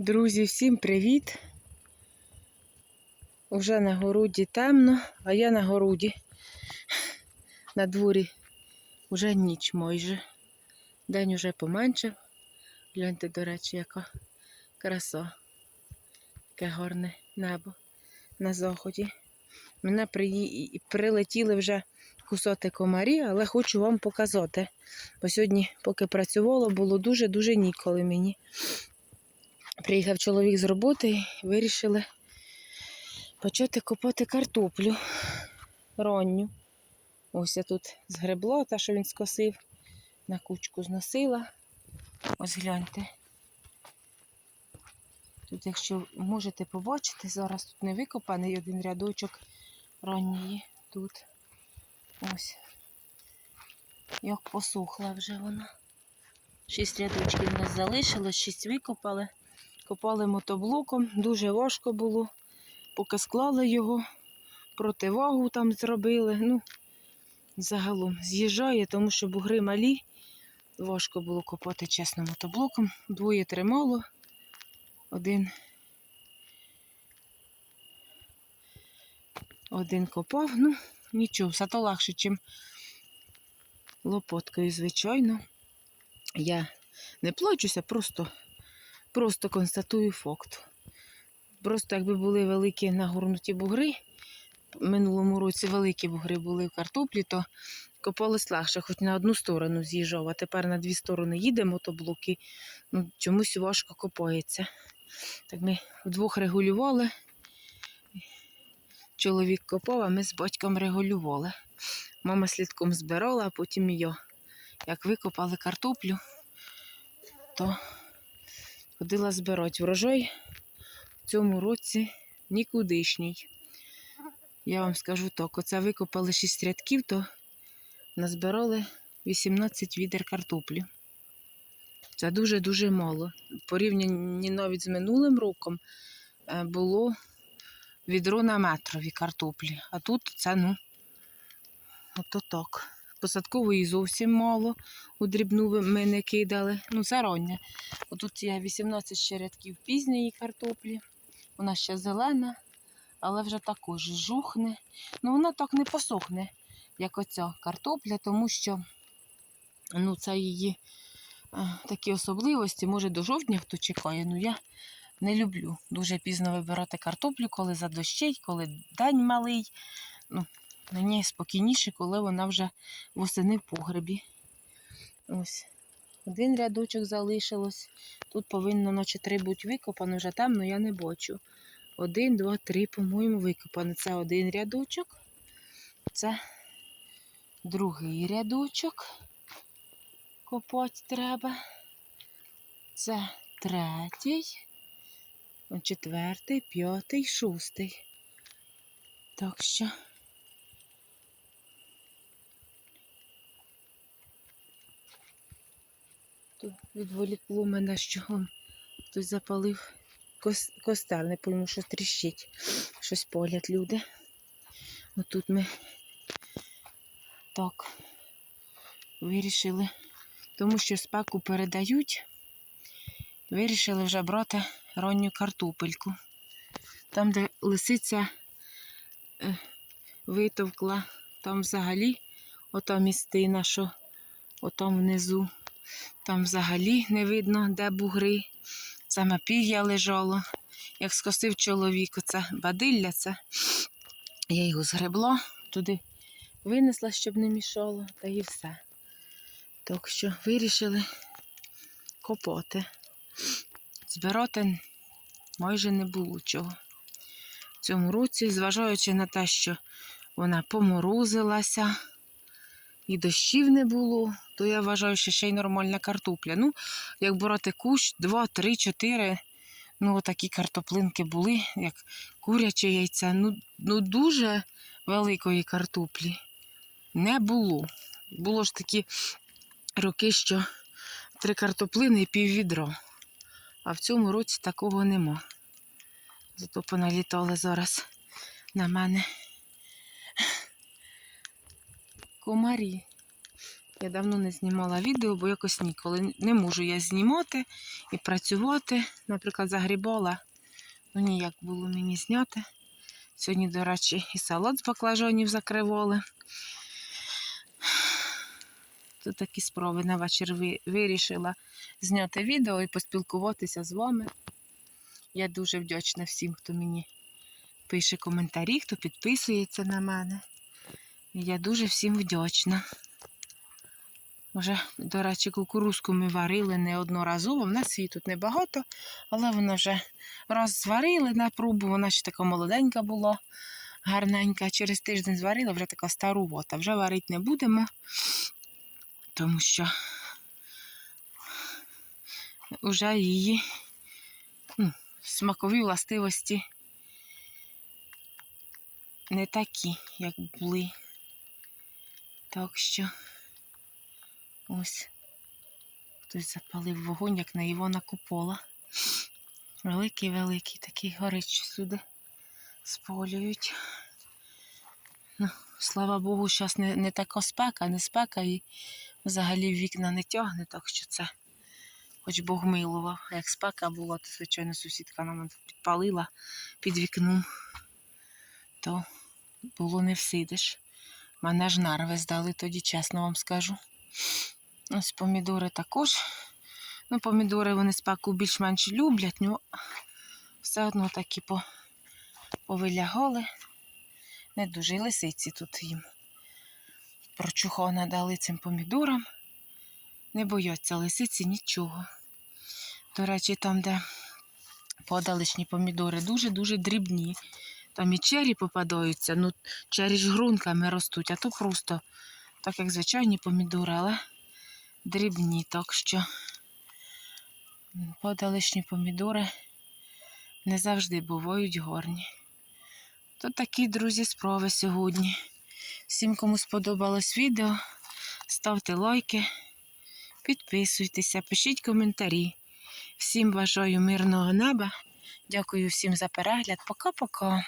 Друзі, всім привіт! Уже на городі темно, а я на городі. На дворі вже ніч майже. День уже поменшив. Гляньте, до речі, яка краса. Яке гарне небо на заході. Мене приї... прилетіли вже кусоти комарі, але хочу вам показати. Бо сьогодні, поки працювала, було дуже-дуже ніколи мені. Приїхав чоловік з роботи і вирішили почати копати картоплю ранню. Ось я тут згребло, та, що він скосив, на кучку зносила. Ось гляньте. Тут, якщо можете побачити, зараз тут не викопаний один рядочок ранньої тут. Ось. Як посохла вже вона. Шість рядочків у нас залишилось, шість викопали. Копали мотоблоком, дуже важко було. Поки склали його, противагу там зробили. Ну, загалом з'їжджає, тому що бугри малі. Важко було копати чесно мотоблоком. Двоє тримало. Один. Один копав. Ну, нічого, все то легше, ніж лопоткою, звичайно. Я не плачуся, просто Просто констатую факт. Просто якби були великі нагорнуті бугри, минулому році великі бугри були в картоплі, то копалось легше, хоч на одну сторону з'їжджав, а тепер на дві сторони їдемо, то блоки ну, чомусь важко копається. Так ми вдвох регулювали. Чоловік копав, а ми з батьком регулювали. Мама слідком збирала, а потім я. Як викопали картоплю, то ходила збирати врожай в цьому році нікудишній. Я вам скажу так, оце викопали 6 рядків, то назбирали 18 відер картоплі. Це дуже-дуже мало. Порівняно навіть з минулим роком е, було відро на метрові картоплі. А тут це, ну, ото так. Посадкової зовсім мало. У дрібну ми не кидали. Ну, це раннє. Отут є 18 ще рядків пізньої картоплі. Вона ще зелена, але вже також жухне. Ну, вона так не посохне, як оця картопля, тому що ну, це її е, такі особливості. Може, до жовтня хто чекає. Ну я не люблю дуже пізно вибирати картоплю, коли задощить, коли день малий. Ну, Мені спокійніше, коли вона вже восени в погребі. Ось. Один рядочок залишилось. Тут повинно наче три бути викопано, вже темно я не бачу. Один, два, три, по-моєму, викопано. Це один рядочок. Це другий рядочок. Копати треба. Це третій, четвертий, п'ятий, шостий. Так що. Тут відволікло мене, що хтось запалив костер, не пойму, що тріщить. Щось полять люди. Отут ми так вирішили, тому що спеку передають, вирішили вже брати ранню картопельку. Там, де лисиця е, витовкла, там взагалі ота містина, що отам внизу. Там взагалі не видно, де бугри. Саме пів'я лежало. Як скосив чоловік, оце бадилля, це я його згребла, туди винесла, щоб не мішало, та і все. Так що вирішили копати. Збирати майже не було чого. В цьому році, зважаючи на те, що вона поморозилася і дощів не було, то я вважаю, що ще й нормальна картопля. Ну, як брати кущ, 2, 3, 4. Ну, такі картоплинки були, як куряче яйце. Ну, ну дуже великої картоплі не було. Було ж такі роки, що три картоплини і пів відра. А в цьому році такого нема. Зато поналітали зараз на мене комарі. Я давно не знімала відео, бо якось ніколи не можу я знімати і працювати. Наприклад, загрібала. Ну ніяк було мені зняти. Сьогодні, до речі, і салат з баклажанів закривали. Тут такі справи на вечір вирішила зняти відео і поспілкуватися з вами. Я дуже вдячна всім, хто мені пише коментарі, хто підписується на мене. Я дуже всім вдячна. Вже, до речі, кукурузку ми варили неодноразово. В нас її тут небагато, але вона вже раз на пробу, вона ще така молоденька була, гарненька. Через тиждень зварила, вже така старувата. Вже варити не будемо, тому що вже її ну, смакові властивості не такі, як були. Так що ось хтось запалив вогонь, як на Івона Купола. Великий-великий такий горич сюди сполюють. Ну, слава Богу, зараз не, не така спека, не спека і взагалі вікна не тягне, так що це хоч Бог милував. Як спека була, то, звичайно, сусідка нам підпалила під вікном, то було не всидиш. Мене ж нарви здали тоді, чесно вам скажу. Ось помідори також. Ну, помідори вони спеку більш-менш люблять, ну все одно такі по, повилягали. Не дуже і лисиці тут їм. Прочухана дали цим помідорам. Не бояться лисиці нічого. До речі, там, де подаличні помідори, дуже-дуже дрібні. Там і чері попадаються, ну чері ж грунками ростуть, а то просто так як звичайні помідори, але дрібні, так що м, подаличні помідори не завжди бувають горні. То такі, друзі, справи сьогодні. Всім, кому сподобалось відео, ставте лайки, підписуйтеся, пишіть коментарі. Всім бажаю мирного неба. Дякую всім за перегляд. Пока-пока.